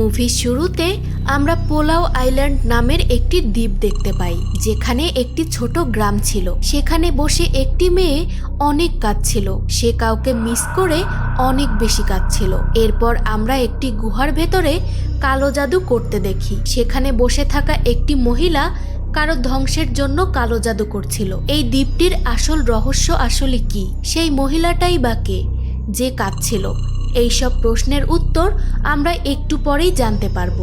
মুভির শুরুতে আমরা পোলাও আইল্যান্ড নামের একটি দ্বীপ দেখতে পাই, যেখানে একটি ছোট গ্রাম ছিল। সেখানে বসে একটি মেয়ে অনেক কাঁদছিল। সে কাউকে মিস করে অনেক বেশি কাঁদছিল। এরপর আমরা একটি গুহার ভেতরে কালো জাদু করতে দেখি। সেখানে বসে থাকা একটি মহিলা কারও ধ্বংসের জন্য কালো জাদু করছিল। এই দ্বীপটির আসল রহস্য আসলে কি? সেই মহিলাটাই বা কে? যে কাঁদছিল। এইসব প্রশ্নের উত্তর আমরা একটু পরেই জানতে পারব।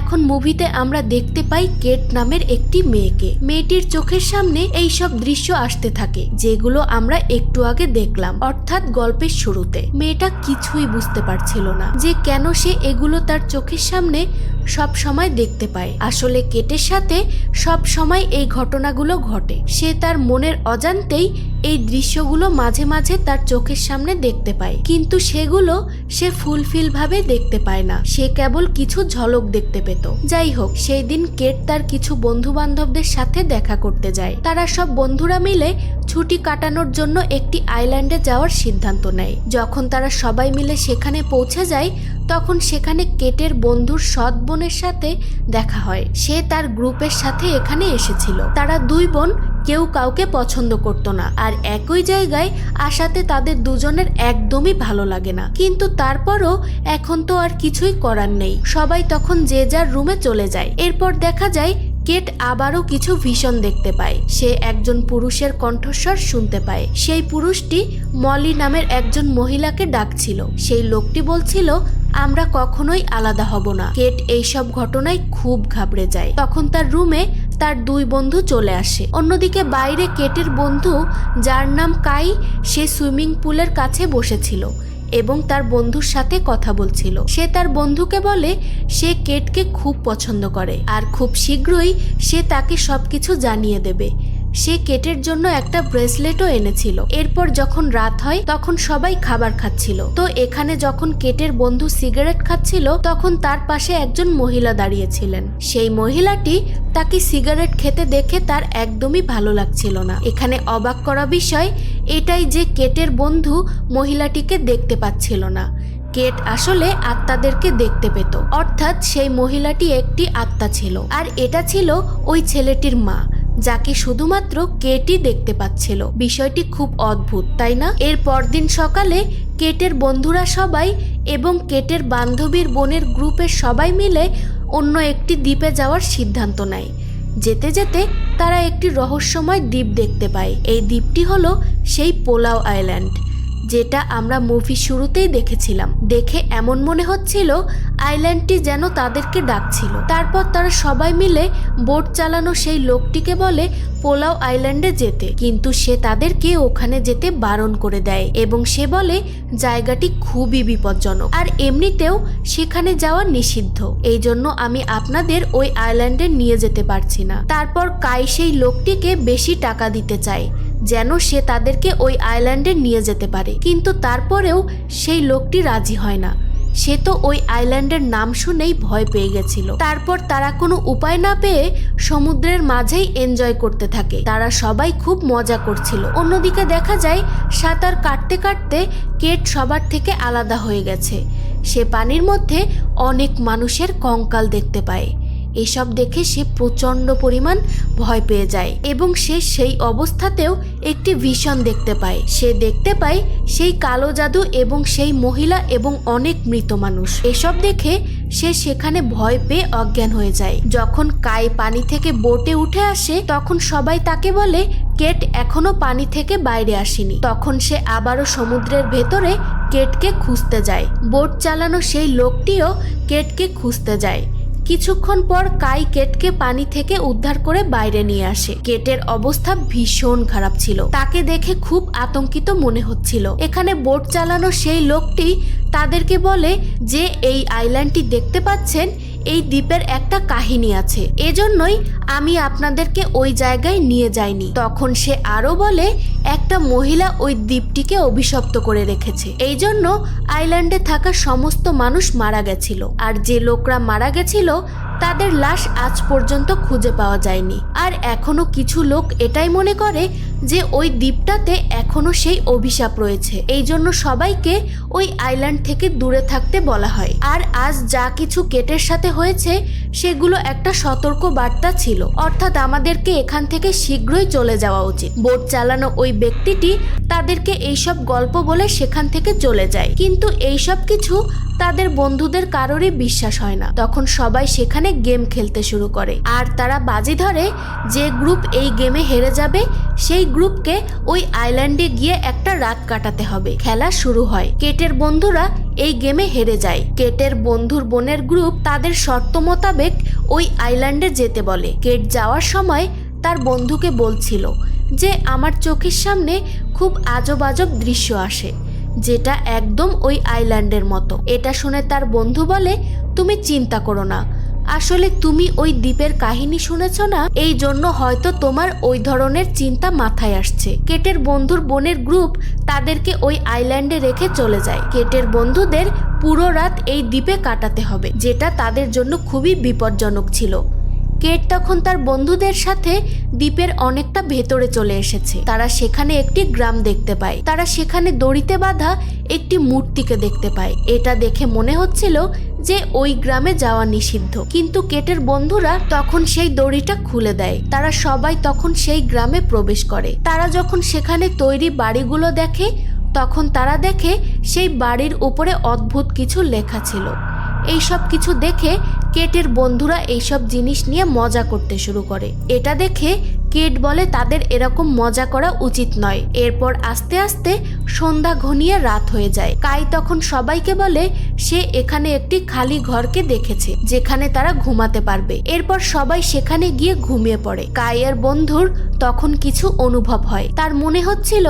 এখন মুভিতে আমরা দেখতে পাই কেট নামের একটি মেয়েকে। মেয়েটির চোখের সামনে এই সব দৃশ্য আসতে থাকে, যেগুলো আমরা একটু আগে দেখলাম, অর্থাৎ গল্পের শুরুতে। মেয়েটা কিছুই বুঝতে পারছিল না যে কেন সে এগুলো তার চোখের সামনে সব সময় দেখতে পায়। আসলে কেটের সাথে সব সময় এই ঘটনাগুলো ঘটে। সে তার মনের অজান্তেই এই দৃশ্যগুলো মাঝে মাঝে তার চোখের সামনে দেখতে পায়। কিন্তু সেগুলো সে ফুলফিল ভাবে দেখতে পায় না। সে কেবল কিছু ঝলক দেখতে পেত। যাই হোক, সেই দিন কেট তার কিছু বন্ধু বান্ধবদের সাথে দেখা করতে যায়। তারা সব বন্ধুরা মিলে ছুটি কাটানোর জন্য একটি আইল্যান্ডে যাওয়ার সিদ্ধান্ত নেয়। যখন তারা সবাই মিলে সেখানে পৌঁছে যায় তখন সেখানে কেটের বন্ধুর সৎ বোনের সাথে দেখা হয়। সে তার গ্রুপের সাথে এখানে এসেছিল। তারা দুই বোন, কেউ কাউকে পছন্দ করত না। আর একই জায়গায় আসাতে তাদের দুজনের একদমই ভালো লাগে না। কিন্তু তারপরও এখন তো আর কিছুই করার নেই। সবাই তখন যে যার রুমে চলে যায়। এরপর দেখা যায়, কেট আবারও কিছু ভীষণ দেখতে পায়। সে একজন পুরুষের কণ্ঠস্বর শুনতে পায়। সেই পুরুষটি মলি নামের একজন মহিলাকে ডাকছিল। সেই লোকটি বলছিল আমরা কখনোই আলাদা হব না। কেট এইসব ঘটনায় খুব ঘাবড়ে যায়। তখন তার রুমে তার দুই বন্ধু চলে আসে। অন্যদিকে বাইরে কেটের বন্ধু, যার নাম কাই, সে সুইমিং পুলের কাছে বসেছিল এবং তার বন্ধুর সাথে কথা বলছিল। সে তার বন্ধুকে বলে, সে কেটকে খুব পছন্দ করে। আর খুব শীঘ্রই সে তাকে সবকিছু জানিয়ে দেবে। সে কেটের জন্য একটা ব্রেসলেটও এনেছিল। এরপর যখন রাত হয়, তখন সবাই খাবার খাচ্ছিল। তো এখানে যখন কেটের বন্ধু সিগারেট খাচ্ছিল, তখন তার পাশে একজন মহিলা দাঁড়িয়েছিলেন। সেই মহিলাটি তাকে সিগারেট খেতে দেখে তার একদমই ভালো লাগছিল না। এখানে অবাক করা বিষয়, এটাই যে কেটের বন্ধু মহিলাটিকে দেখতে পাচ্ছিল না। কেট আসলে আত্মাদেরকে দেখতে পেত। অর্থাৎ সেই মহিলাটি একটি আত্মা ছিল। আর এটা ছিল ওই ছেলেটির মা। যাকে শুধুমাত্র কেটি দেখতে পাচ্ছিল। বিষয়টি খুব অদ্ভুত, তাই না? এর পরদিন সকালে কেটের বন্ধুরা সবাই এবং কেটের বান্ধবীর বোনের গ্রুপের সবাই মিলে অন্য একটি দ্বীপে যাওয়ার সিদ্ধান্ত নেয়। যেতে যেতে তারা একটি রহস্যময় দ্বীপ দেখতে পায়। এই দ্বীপটি হলো সেই পোলাও আইল্যান্ড। যেটা আমরা মুভি শুরুতেই দেখেছিলাম। দেখে এমন মনে হচ্ছিল আইল্যান্ডটি যেন তাদেরকে ডাকছিল। তারপর তারা সবাই মিলে বোট চালানো সেই লোকটিকে বলে পোলাও আইল্যান্ডে যেতে। কিন্তু সে তাদেরকে ওখানে যেতে বারণ করে দেয় এবং সে বলে, জায়গাটি খুবই বিপজ্জনক। আর এমনিতেও সেখানে যাওয়া নিষিদ্ধ। এই জন্য আমি আপনাদের ওই আইল্যান্ডে নিয়ে যেতে পারছি না। তারপর কাই সেই লোকটিকে বেশি টাকা দিতে চায়। যেন সে তাদেরকে ওই আইল্যান্ডে নিয়ে যেতে পারে। কিন্তু তারপরেও সেই লোকটি রাজি হয় না। সে তো ওই আইল্যান্ডের নাম শুনেই ভয় পেয়ে গেছিল। তারপর তারা কোনো উপায় না পেয়ে সমুদ্রের মাঝেই এনজয় করতে থাকে। তারা সবাই খুব মজা করছিল। অন্যদিকে দেখা যায়, সাঁতার কাটতে কাটতে কেট সবার থেকে আলাদা হয়ে গেছে। সে পানির মধ্যে অনেক মানুষের কঙ্কাল দেখতে পায়। এসব দেখে সে প্রচণ্ড পরিমাণ ভয় পেয়ে যায় এবং সে সেই অবস্থাতেও একটি ভীষণ দেখতে পায়। সে দেখতে পায় সেই কালো জাদু এবং সেই মহিলা এবং অনেক মৃত মানুষ। এসব দেখে সে সেখানে ভয় পেয়ে অজ্ঞান হয়ে যায়। যখন কাই পানি থেকে বোটে উঠে আসে, তখন সবাই তাকে বলে, কেট এখনও পানি থেকে বাইরে আসেনি। তখন সে আবারও সমুদ্রের ভেতরে কেটকে খুঁজতে যায়। বোট চালানো সেই লোকটিও কেটকে খুঁজতে যায়। কিছুক্ষণ পর কাই কেটকে পানি থেকে উদ্ধার করে বাইরে নিয়ে আসে। কেটের অবস্থা ভীষণ খারাপ ছিল। তাকে দেখে খুব আতঙ্কিত মনে হচ্ছিল। এখানে বোট চালানো সেই লোকটি তাদেরকে বলে যে, এই আইল্যান্ডটি দেখতে পাচ্ছেন, এই দ্বীপের একটা কাহিনী আছে। এজন্যই আমি আপনাদেরকে ওই জায়গায় নিয়ে যাইনি। তখন সে আরও বলে একটা মহিলা ওই দ্বীপটিকে অভিশপ্ত করে রেখেছে। এই জন্য আইল্যান্ডে থাকা সমস্ত মানুষ মারা গেছিল। আর যে লোকরা মারা গেছিল, তাদের লাশ আজ পর্যন্ত খুঁজে পাওয়া যায়নি। আর এখনও কিছু লোক এটাই মনে করে যে ওই দ্বীপটাতে এখনও সেই অভিশাপ রয়েছে। এই জন্য সবাইকে ওই আইল্যান্ড থেকে দূরে থাকতে বলা হয়। আর আজ যা কিছু কেটের সাথে হয়েছে, সেগুলো একটা সতর্ক বার্তা ছিল। অর্থাৎ আমাদেরকে এখান থেকে শীঘ্রই চলে যাওয়া উচিত। বোট চালানো ওই ব্যক্তিটি তাদেরকে এইসব গল্প বলে সেখান থেকে চলে যায়। কিন্তু এইসব কিছু তাদের বন্ধুদের কারোরই বিশ্বাস হয় না। তখন সবাই সেখানে গেম খেলতে শুরু করে। আর তারা বাজি ধরে যে গ্রুপ এই গেমে হেরে যাবে, সেই গ্রুপকে ওই আইল্যান্ডে গিয়ে একটা রাত কাটাতে হবে। খেলা শুরু হয়। কেটের বন্ধুরা এই গেমে হেরে যায়। কেটের বন্ধুর বোনের গ্রুপ তাদের শর্ত মোতাবেক ওই আইল্যান্ডে যেতে বলে। কেট যাওয়ার সময় তার বন্ধুকে বলছিল যে, আমার চোখের সামনে খুব আজব আজব দৃশ্য আসে, যেটা একদম ওই আইল্যান্ডের মতো। এটা শুনে তার বন্ধু বলে, তুমি চিন্তা করো না। আসলে তুমি ওই দ্বীপের কাহিনী শুনেছ না? এই জন্য হয়তো তোমার ওই ধরনের চিন্তা মাথায় আসছে। কেটের বন্ধুর বোনের গ্রুপ তাদেরকে ওই আইল্যান্ডে রেখে চলে যায়। কেটের বন্ধুদের পুরো রাত এই দ্বীপে কাটাতে হবে, যেটা তাদের জন্য খুবই বিপজ্জনক ছিল। কেট তখন তার বন্ধুদের সাথে দ্বীপের অনেকটা ভেতরে চলে এসেছে। তারা সেখানে একটি গ্রাম দেখতে পায়। তারা সেখানে দড়িতে বাঁধা একটি মূর্তিকে দেখতে পায়। এটা দেখে মনে হচ্ছিল যে ওই গ্রামে যাওয়া নিষিদ্ধ। কিন্তু কেটের বন্ধুরা তখন সেই দড়িটা খুলে দেয়। তারা সবাই তখন সেই গ্রামে প্রবেশ করে। তারা যখন সেখানে তৈরি বাড়িগুলো দেখে, তখন তারা দেখে সেই বাড়ির উপরে অদ্ভুত কিছু লেখা ছিল। এইসব কিছু দেখে কেটের বন্ধুরা এইসব জিনিস নিয়ে মজা করতে শুরু করে। এটা দেখে কেট বলে তাদের এরকম মজা করা উচিত নয়। এরপর আস্তে আস্তে সন্ধ্যা ঘনিয়ে রাত হয়ে যায়। কাই তখন সবাইকে বলে, সে এখানে একটি খালি ঘরকে দেখেছে, যেখানে তারা ঘুমাতে পারবে। এরপর সবাই সেখানে গিয়ে ঘুমিয়ে পড়ে। কাইয়ের বন্ধুর তখন কিছু অনুভব হয়। তার মনে হচ্ছিল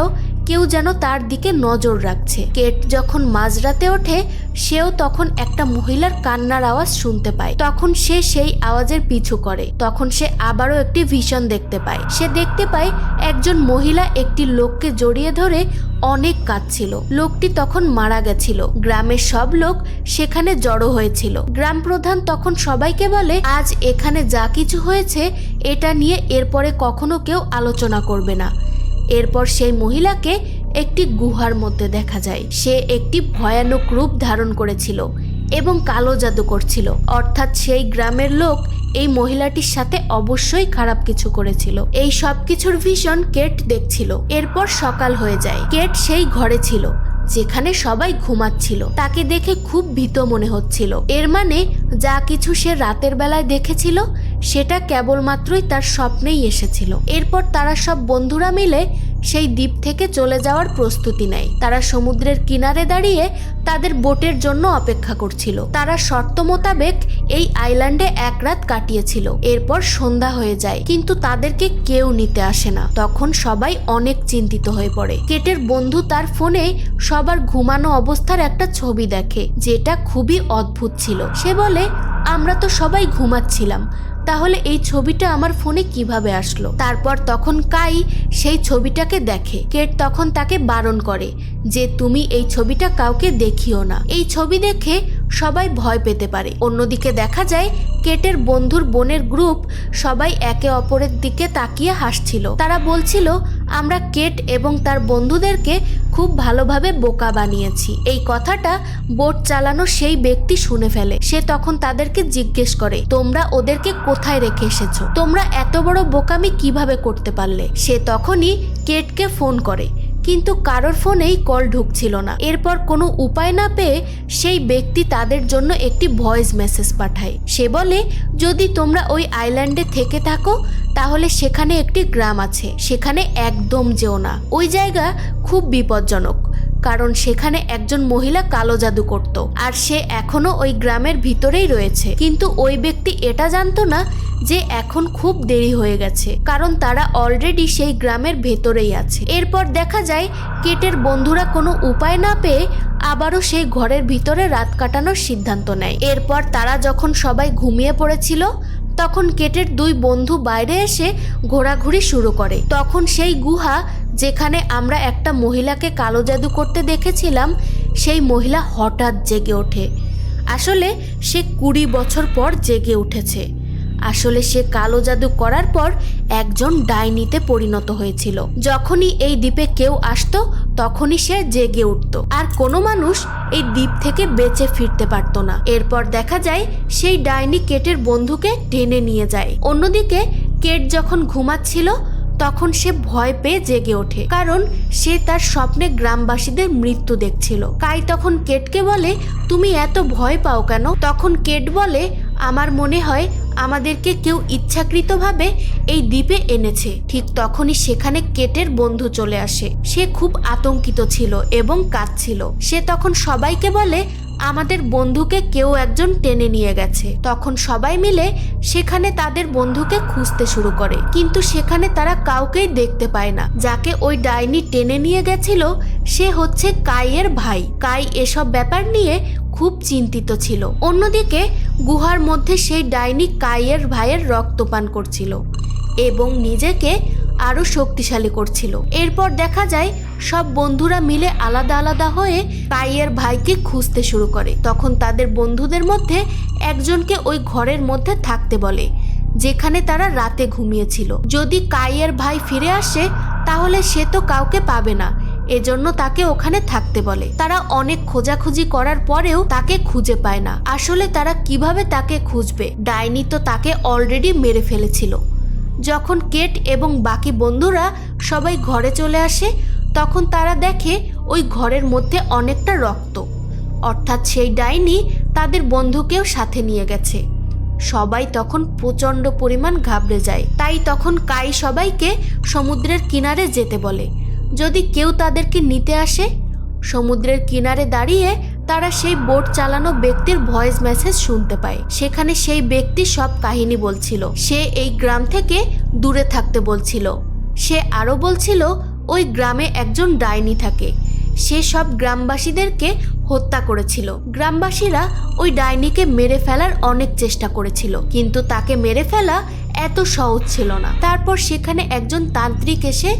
কেউ যেন তার দিকে নজর রাখছে। কেট যখন মাঝরাতে ওঠে, সেও তখন একটা মহিলার কান্নার আওয়াজ শুনতে পায়। তখন সে সেই আওয়াজের পিছু করে। তখন সে আবারও একটি ভীষণ দেখতে পায়। সে দেখতে পায়, একজন মহিলা একটি লোককে জড়িয়ে ধরে অনেক কাঁদছিল। লোকটি তখন মারা গেছিল। গ্রামের সব লোক সেখানে জড়ো হয়েছিল। গ্রাম প্রধান তখন সবাইকে বলে, আজ এখানে যা কিছু হয়েছে, এটা নিয়ে এরপরে কখনো কেউ আলোচনা করবে না। এরপর সেই মহিলাকে একটি গুহার মধ্যে দেখা যায়। সে একটি ভয়ানক রূপ ধারণ করেছিল এবং কালো জাদু করছিল। অর্থাৎ সেই গ্রামের লোক এই মহিলাটির সাথে অবশ্যই খারাপ কিছু করেছিল। এই সব কিছুর ভীষণ কেট দেখছিল। এরপর সকাল হয়ে যায়। কেট সেই ঘরে ছিল, যেখানে সবাই ঘুমাচ্ছিল। তাকে দেখে খুব ভীত মনে হচ্ছিল। এর মানে যা কিছু সে রাতের বেলায় দেখেছিল সেটা কেবলমাত্রই তার স্বপ্নেই এসেছিল। এরপর তারা সব বন্ধুরা মিলে সেই দ্বীপ থেকে চলে যাওয়ার প্রস্তুতি নেয়। তারা সমুদ্রের কিনারে দাঁড়িয়ে তাদের বোটের জন্য অপেক্ষা করছিল। তারা শর্ত মোতাবেক এই আইল্যান্ডে এক রাত কাটিয়েছিল। এরপর সন্ধ্যা হয়ে যায়, কিন্তু তাদেরকে কেউ নিতে আসে না। তখন সবাই অনেক চিন্তিত হয়ে পড়ে। কেটের বন্ধু তার ফোনে সবার ঘুমানো অবস্থার একটা ছবি দেখে, যেটা খুবই অদ্ভুত ছিল। সে বলে আমরা তো সবাই ঘুমাচ্ছিলাম। তাহলে এই ছবিটা আমার ফোনে কীভাবে আসলো? তারপর তখন কাই সেই ছবিটাকে দেখে। কেট তখন তাকে বারণ করে যে তুমি এই ছবিটা কাউকে দেখিও না। এই ছবি দেখে সবাই ভয় পেতে পারে। অন্যদিকে দেখা যায়, কেটের বন্ধুর বোনের গ্রুপ সবাই একে অপরের দিকে তাকিয়ে হাসছিল। তারা বলছিল আমরা কেট এবং তার বন্ধুদেরকে খুব ভালোভাবে বোকা বানিয়েছি। এই কথাটা বোট চালানো সেই ব্যক্তি শুনে ফেলে। সে তখন তাদেরকে জিজ্ঞেস করে, তোমরা ওদেরকে কোথায় রেখে এসেছ? তোমরা এত বড় বোকামি কীভাবে করতে পারলে? সে তখনই কেটকে ফোন করে। কিন্তু কারোর ফোনেই কল ঢুকছিল না। এরপর কোনো উপায় না পেয়ে সেই ব্যক্তি তাদের জন্য একটি ভয়েস মেসেজ পাঠায়। সে বলে, যদি তোমরা ওই আইল্যান্ডে থেকে থাকো, তাহলে সেখানে একটি গ্রাম আছে। সেখানে একদম যেও না। ওই জায়গা খুব বিপজ্জনক। কারণ সেখানে একজন মহিলা কালো জাদু করত। আর সে এখনও ওই গ্রামের ভিতরেই রয়েছে। কিন্তু ওই ব্যক্তি এটা জানতো না যে এখন খুব দেরি হয়ে গেছে, কারণ তারা অলরেডি সেই গ্রামের ভেতরেই আছে। এরপর দেখা যায়, কেটের বন্ধুরা কোনো উপায় না পেয়ে আবারও সেই ঘরের ভিতরে রাত কাটানোর সিদ্ধান্ত নেয়। এরপর তারা যখন সবাই ঘুমিয়ে পড়েছিল, তখন কেটের দুই বন্ধু বাইরে এসে ঘোরাঘুরি শুরু করে। তখন সেই গুহা যেখানে আমরা একটা মহিলাকে কালো জাদু করতে দেখেছিলাম, সেই মহিলা হঠাৎ জেগে ওঠে। আসলে সে কুড়ি বছর পর জেগে উঠেছে। আসলে সে কালো জাদু করার পর একজন ডাইনিতে পরিণত হয়েছিল। যখনই এই দ্বীপে কেউ আসতো, তখনই সে জেগে উঠত। আর কোনো মানুষ এই দ্বীপ থেকে বেঁচে ফিরতে পারতো না। এরপর দেখা যায়, সেই ডাইনি কেটের বন্ধুকে টেনে নিয়ে যায়। অন্যদিকে কেট যখন ঘুমাচ্ছিল তখন সে ভয় পেয়ে জেগে ওঠে, কারণ সে তার স্বপ্নে গ্রামবাসীদের মৃত্যু দেখছিল। কাই তখন কেটকে বলে, তুমি এত ভয় পাও কেন? তখন কেট বলে, আমার মনে হয় আমাদেরকে কেউ ইচ্ছাকৃতভাবে এই দ্বীপে এনেছে। ঠিক তখনই সেখানে কেটের বন্ধু চলে আসে। সে খুব আতঙ্কিত ছিল এবং কাঁদছিল। সে তখন সবাইকে বলে আমাদের বন্ধুকে কেউ একজন টেনে নিয়ে গেছে। তখন সবাই মিলে সেখানে তাদের বন্ধুকে খুঁজতে শুরু করে। কিন্তু সেখানে তারা কাউকেই দেখতে পায় না। যাকে ওই ডাইনি টেনে নিয়ে গেছিল, সে হচ্ছে কাইয়ের ভাই। কাই এসব ব্যাপার নিয়ে খুব চিন্তিত ছিল। অন্যদিকে গুহার মধ্যে সেই ডাইনি কাইয়ের ভাইয়ের রক্তপান করছিল এবং নিজেকে আরও শক্তিশালী করছিল। এরপর দেখা যায়, সব বন্ধুরা মিলে আলাদা আলাদা হয়ে কাইয়ের ভাইকে খুঁজতে শুরু করে। তখন তাদের বন্ধুদের মধ্যে একজনকে ওই ঘরের মধ্যে থাকতে বলে, যেখানে তারা রাতে ঘুমিয়েছিল। যদি কাইয়ের ভাই ফিরে আসে, তাহলে সে তো কাউকে পাবে না। এজন্য তাকে ওখানে থাকতে বলে। তারা অনেক খোঁজাখুঁজি করার পরেও তাকে খুঁজে পায় না। আসলে তারা কীভাবে তাকে খুঁজবে? ডাইনি তো তাকে অলরেডি মেরে ফেলেছিল। যখন কেট এবং বাকি বন্ধুরা সবাই ঘরে চলে আসে, তখন তারা দেখে ওই ঘরের মধ্যে অনেকটা রক্ত। অর্থাৎ সেই ডাইনি তাদের বন্ধুকেও সাথে নিয়ে গেছে। সবাই তখন প্রচণ্ড পরিমাণ ঘাবড়ে যায়। তাই তখন কাই সবাইকে সমুদ্রের কিনারে যেতে বলে। যদি কেউ তাদেরকে নিতে আসে, সমুদ্রের কিনারে দাঁড়িয়ে তারা সেই বোট চালানো ব্যক্তির ভয়েস মেসেজ শুনতে পায়। সেখানে সেই ব্যক্তি সব কাহিনী বলছিল। সে এই গ্রাম থেকে দূরে থাকতে বলছিল। সে আরও বলছিল, ওই গ্রামে একজন ডাইনি থাকে। সে সব গ্রামবাসীদেরকে হত্যা করেছিল। গ্রামবাসীরা ওই ডাইনিকে মেরে ফেলার অনেক চেষ্টা করেছিল, কিন্তু তাকে মেরে ফেলা এত সহজ ছিল না। তারপর সেখানে একজন তান্ত্রিক এসে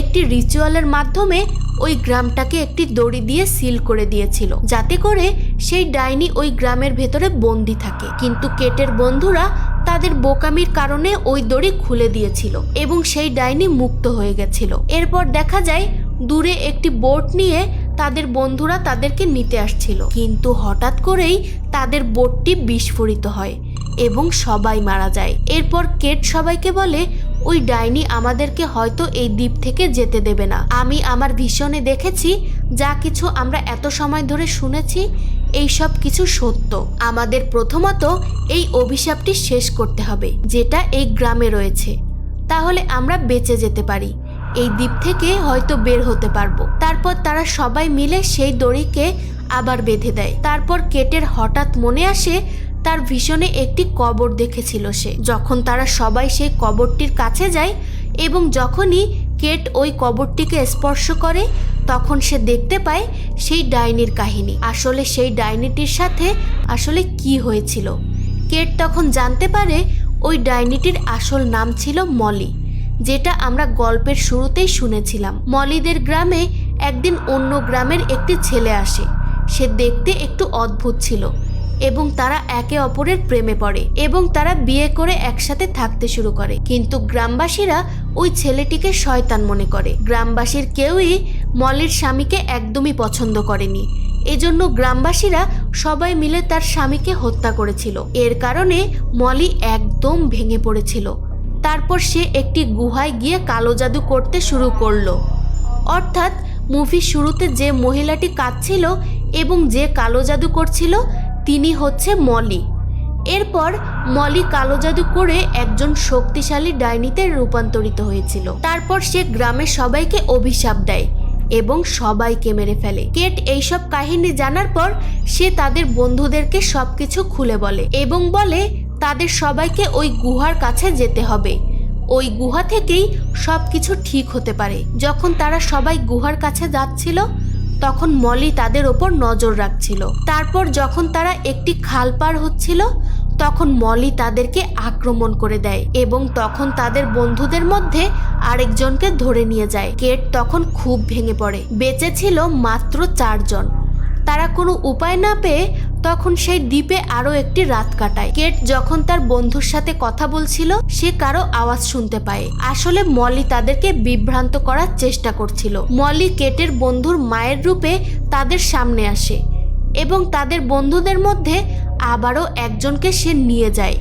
একটি রিচুয়ালের মাধ্যমে ওই গ্রামটাকে একটি দড়ি দিয়ে সিল করে দিয়েছিল, যাতে করে সেই ডাইনি ওই গ্রামের ভেতরে বন্দি থাকে। কিন্তু কেটের বন্ধুরা তাদের বোকামির কারণে ওই দড়ি খুলে দিয়েছিল এবং সেই ডাইনি মুক্ত হয়ে গেছিল। এরপর দেখা যায়, দূরে একটি বোট নিয়ে তাদের বন্ধুরা তাদেরকে নিতে আসছিল। কিন্তু হঠাৎ করেই তাদের বোটটি বিস্ফোরিত হয় এবং সবাই মারা যায়। এরপর কেট সবাইকে বলে, ওই ডাইনি আমাদেরকে হয়তো এই দ্বীপ থেকে যেতে দেবে না। আমি আমার ভীষণে দেখেছি, যা কিছু আমরা এত সময় ধরে শুনেছি, এই সব কিছু সত্য। আমাদের প্রথমত এই অভিশাপটি শেষ করতে হবে, যেটা এই গ্রামে রয়েছে। তাহলে আমরা বেঁচে যেতে পারি। এই দ্বীপ থেকে হয়তো বের হতে পারব। তারপর তারা সবাই মিলে সেই দড়িকে আবার বেঁধে দেয়। তারপর কেটের হঠাৎ মনে আসে, তার ভীষণে একটি কবর দেখেছিল সে। যখন তারা সবাই সেই কবরটির কাছে যায় এবং যখনই কেট ওই কবরটিকে স্পর্শ করে, তখন সে দেখতে পায় সেই ডাইনির কাহিনী। আসলে সেই ডাইনিটির সাথে আসলে কি হয়েছিল? কেট তখন জানতে পারে ওই ডাইনিটির আসল নাম ছিল মলি। যেটা আমরা গল্পের শুরুতেই শুনেছিলাম। মলিদের গ্রামে একদিন অন্য গ্রামের একটি ছেলে আসে। সে দেখতে একটু অদ্ভুত ছিল এবং তারা একে অপরের প্রেমে পড়ে এবং তারা বিয়ে করে একসাথে থাকতে শুরু করে। কিন্তু গ্রামবাসীরা ওই ছেলেটিকে শয়তান মনে করে। গ্রামবাসীর কেউই মলির স্বামীকে একদমই পছন্দ করেনি। এজন্য গ্রামবাসীরা সবাই মিলে তার স্বামীকে হত্যা করেছিল। এর কারণে মলি একদম ভেঙে পড়েছিল। তারপর সে একটি গুহায় গিয়ে কালো জাদু করতে শুরু করল। অর্থাৎ মুভির শুরুতে যে মহিলাটি কাঁদছিল এবং যে কালো জাদু করছিল, তিনি হচ্ছে মলি। এরপর মলি কালো জাদু করে একজন শক্তিশালী ডাইনিতে রূপান্তরিত হয়েছিল। তারপর সে গ্রামের সবাইকে অভিশাপ দেয় এবং সবাইকে মেরে ফেলে। কেট এইসব কাহিনী জানার পর সে তাদের বন্ধুদেরকে সবকিছু খুলে বলে এবং বলে তাদের সবাইকে ওই গুহার কাছে যেতে হবে। ওই গুহা থেকেই সব কিছু ঠিক হতে পারে। যখন তারা সবাই গুহার কাছে যাচ্ছিল, তখন মলি তাদের ওপর নজর রাখছিল। তারপর যখন তারা একটি খাল পার হচ্ছিল, তখন মলি তাদেরকে আক্রমণ করে দেয় এবং তখন তাদের বন্ধুদের মধ্যে আরেকজনকে ধরে নিয়ে যায়। কেট তখন খুব ভেঙে পড়ে। বেঁচে ছিল মাত্র চারজন। তারা কোনো উপায় না পেয়ে তখন সেই দ্বীপে আরও একটি রাত কাটায়। কেট যখন তার বন্ধুর সাথে কথা বলছিল, সে কারও আওয়াজ শুনতে পায়। আসলে মলি তাদেরকে বিভ্রান্ত করার চেষ্টা করছিল। মলি কেটের বন্ধুর মায়ের রূপে তাদের সামনে আসে এবং তাদের বন্ধুদের মধ্যে আবারও একজনকে সে নিয়ে যায়।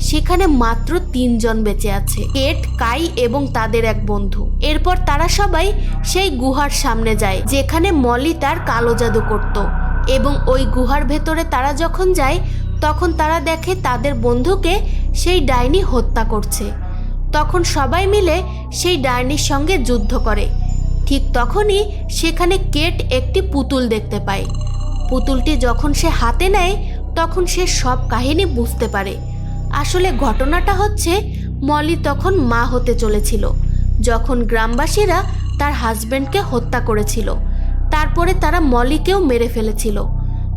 সেখানে মাত্র তিনজন বেঁচে আছে কেট কাই এবং তাদের এক বন্ধু। এরপর তারা সবাই সেই গুহার সামনে যায়, যেখানে মলি তার কালো জাদু করত এবং ওই গুহার ভেতরে তারা যখন যায়, তখন তারা দেখে তাদের বন্ধুকে সেই ডাইনি হত্যা করছে। তখন সবাই মিলে সেই ডাইনির সঙ্গে যুদ্ধ করে। ঠিক তখনই সেখানে কেট একটি পুতুল দেখতে পায়। পুতুলটি যখন সে হাতে নেয়, তখন সে সব কাহিনী বুঝতে পারে। আসলে ঘটনাটা হচ্ছে, মলি তখন মা হতে চলেছিল, যখন গ্রামবাসীরা তার হাজব্যান্ডকে হত্যা করেছিল। তারপরে তারা মলিকেও মেরে ফেলেছিল,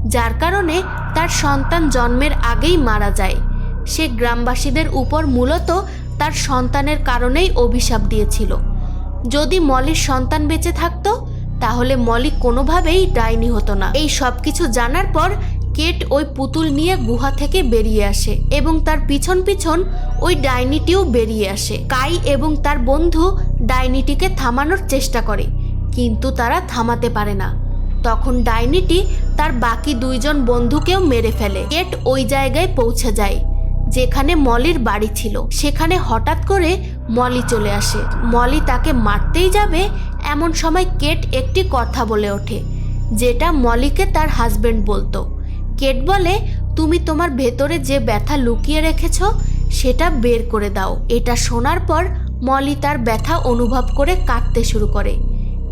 যার কারণে তার সন্তান জন্মের আগেই মারা যায়। সে গ্রামবাসীদের উপর মূলত তার সন্তানের কারণেই অভিশাপ দিয়েছিল। যদি মলির সন্তান বেঁচে থাকতো, তাহলে মলি কোনোভাবেই ডাইনি হতো না। এই সব কিছু জানার পর কেট ওই পুতুল নিয়ে গুহা থেকে বেরিয়ে আসে এবং তার পিছন পিছন ওই ডাইনিটিও বেরিয়ে আসে। কাই এবং তার বন্ধু ডাইনিটিকে থামানোর চেষ্টা করে, কিন্তু তারা থামাতে পারে না। তখন ডাইনিটি তার বাকি দুইজন বন্ধুকেও মেরে ফেলে। কেট ওই জায়গায় পৌঁছে যায়, যেখানে মলির বাড়ি ছিল। সেখানে হঠাৎ করে মলি চলে আসে। মলি তাকে মারতেই যাবে এমন সময় কেট একটি কথা বলে ওঠে, যেটা মলিকে তার হাজবেন্ড বলতো। কেট বলে তুমি তোমার ভেতরে যে ব্যথা লুকিয়ে রেখেছ, সেটা বের করে দাও। এটা শোনার পর মলি তার ব্যথা অনুভব করে কাঁদতে শুরু করে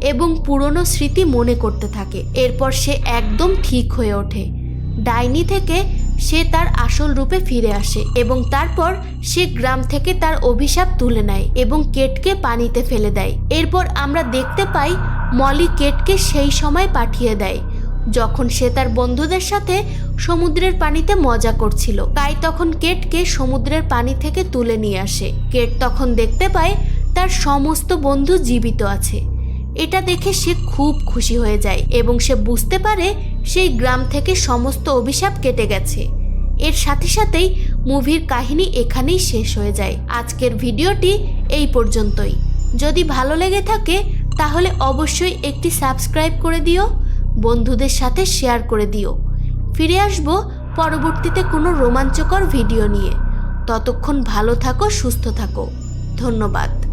এবং পুরনো স্মৃতি মনে করতে থাকে। এরপর সে একদম ঠিক হয়ে ওঠে। ডাইনি থেকে সে তার আসল রূপে ফিরে আসে এবং তারপর সে গ্রাম থেকে তার অভিশাপ তুলে নেয় এবং কেটকে পানিতে ফেলে দেয়। এরপর আমরা দেখতে পাই মলি কেটকে সেই সময় পাঠিয়ে দেয়। যখন সে তার বন্ধুদের সাথে সমুদ্রের পানিতে মজা করছিল, তাই তখন কেটকে সমুদ্রের পানি থেকে তুলে নিয়ে আসে। কেট তখন দেখতে পায় তার সমস্ত বন্ধু জীবিত আছে। এটা দেখে সে খুব খুশি হয়ে যায় এবং সে বুঝতে পারে সেই গ্রাম থেকে সমস্ত অভিশাপ কেটে গেছে। এর সাথে সাথেই মুভির কাহিনী এখানেই শেষ হয়ে যায়। আজকের ভিডিওটি এই পর্যন্তই। যদি ভালো লেগে থাকে, তাহলে অবশ্যই একটি সাবস্ক্রাইব করে দিও। বন্ধুদের সাথে শেয়ার করে দিও। ফিরে আসব পরবর্তীতে কোনো রোমাঞ্চকর ভিডিও নিয়ে। ততক্ষণ ভালো থাকো, সুস্থ থাকো। ধন্যবাদ।